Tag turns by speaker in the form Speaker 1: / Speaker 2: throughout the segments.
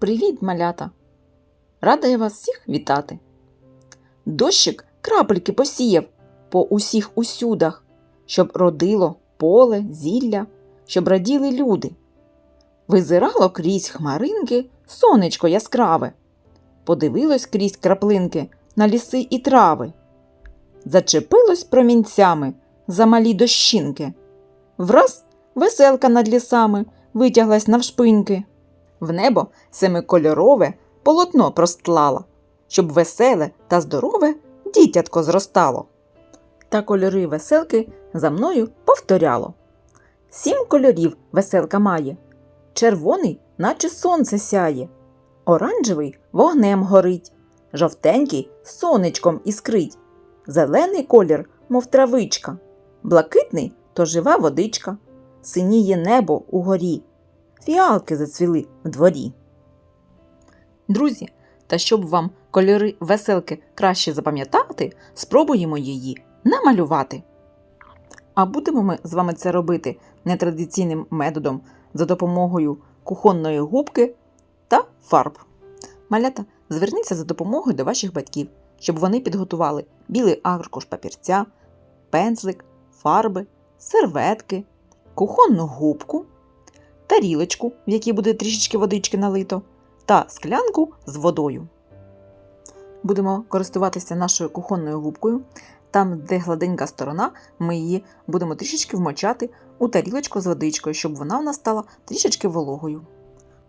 Speaker 1: Привіт, малята! Рада я вас всіх вітати. Дощик крапельки посіяв по усіх усюдах, щоб родило поле, зілля, щоб раділи люди. Визирало крізь хмаринки сонечко яскраве, подивилось крізь краплинки на ліси і трави, зачепилось промінцями за малі дощинки. Враз веселка над лісами витяглась навшпиньки. В небо семикольорове полотно простлала, щоб веселе та здорове дітятко зростало. Та кольори веселки за мною повторяло. Сім кольорів веселка має. Червоний, наче сонце сяє, оранжевий вогнем горить, жовтенький сонечком іскрить, зелений колір, мов травичка, блакитний то жива водичка, синіє небо угорі, фіалки зацвіли в дворі. Друзі, та щоб вам кольори веселки краще запам'ятати, спробуємо її намалювати. А будемо ми з вами це робити нетрадиційним методом за допомогою кухонної губки та фарб. Малята, зверніться за допомогою до ваших батьків, щоб вони підготували білий аркуш папірця, пензлик, фарби, серветки, кухонну губку, тарілочку, в якій буде трішечки водички налито, та склянку з водою. Будемо користуватися нашою кухонною губкою. Там, де гладенька сторона, ми її будемо трішечки вмочати у тарілочку з водичкою, щоб вона в нас стала трішечки вологою.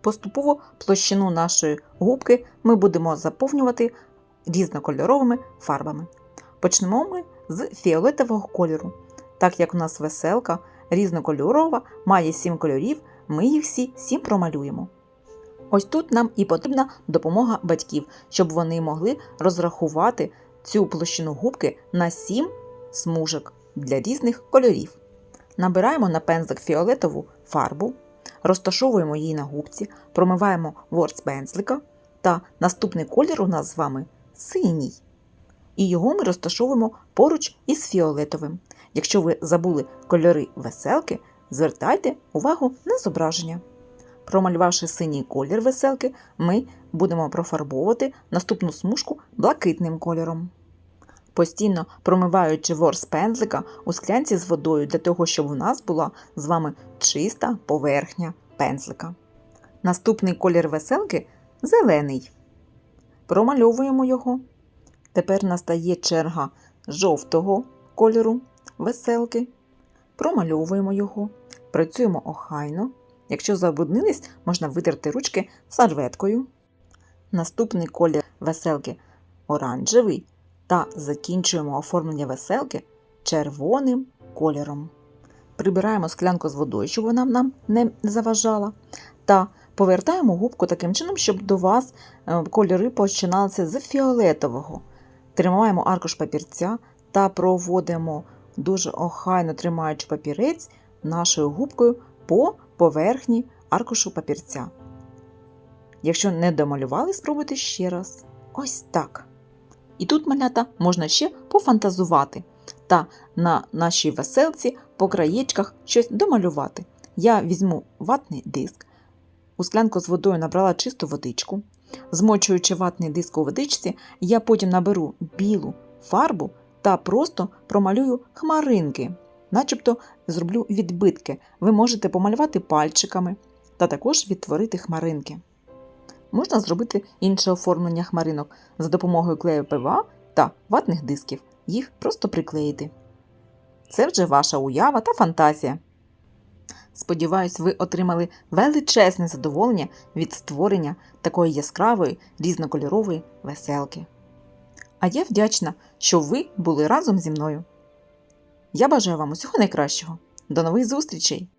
Speaker 1: Поступово площину нашої губки ми будемо заповнювати різнокольоровими фарбами. Почнемо ми з фіолетового кольору. Так як у нас веселка різнокольорова, має сім кольорів, ми їх всі сім промалюємо. Ось тут нам і потрібна допомога батьків, щоб вони могли розрахувати цю площину губки на 7 смужок для різних кольорів. Набираємо на пензлик фіолетову фарбу, розташовуємо її на губці, промиваємо ворс пензлика та наступний колір у нас з вами синій. І його ми розташовуємо поруч із фіолетовим. Якщо ви забули кольори веселки, звертайте увагу на зображення. Промалювавши синій колір веселки, ми будемо профарбовувати наступну смужку блакитним кольором. Постійно промиваючи ворс пензлика у склянці з водою для того, щоб у нас була з вами чиста поверхня пензлика. Наступний колір веселки зелений. Промальовуємо його. Тепер настає черга жовтого кольору веселки. Промальовуємо його. Працюємо охайно. Якщо забруднились, можна витерти ручки серветкою. Наступний колір веселки оранжевий та закінчуємо оформлення веселки червоним кольором. Прибираємо склянку з водою, щоб вона нам не заважала. Та повертаємо губку таким чином, щоб до вас е, кольори починалися з фіолетового. Тримаємо аркуш папірця та проводимо дуже охайно тримаючи папірець нашою губкою по поверхні аркушу папірця. Якщо не домалювали, спробуйте ще раз. Ось так. І тут малята можна ще пофантазувати та на нашій веселці по краєчках щось домалювати. Я візьму ватний диск, у склянку з водою набрала чисту водичку. Змочуючи ватний диск у водичці, я потім наберу білу фарбу та просто промалюю хмаринки, начебто зроблю відбитки. Ви можете помалювати пальчиками та також відтворити хмаринки. Можна зробити інше оформлення хмаринок за допомогою клею ПВА та ватних дисків. Їх просто приклеїти. Це вже ваша уява та фантазія. Сподіваюсь, ви отримали величезне задоволення від створення такої яскравої різнокольорової веселки. А я вдячна, що ви були разом зі мною. Я бажаю вам усього найкращого. До нових зустрічей!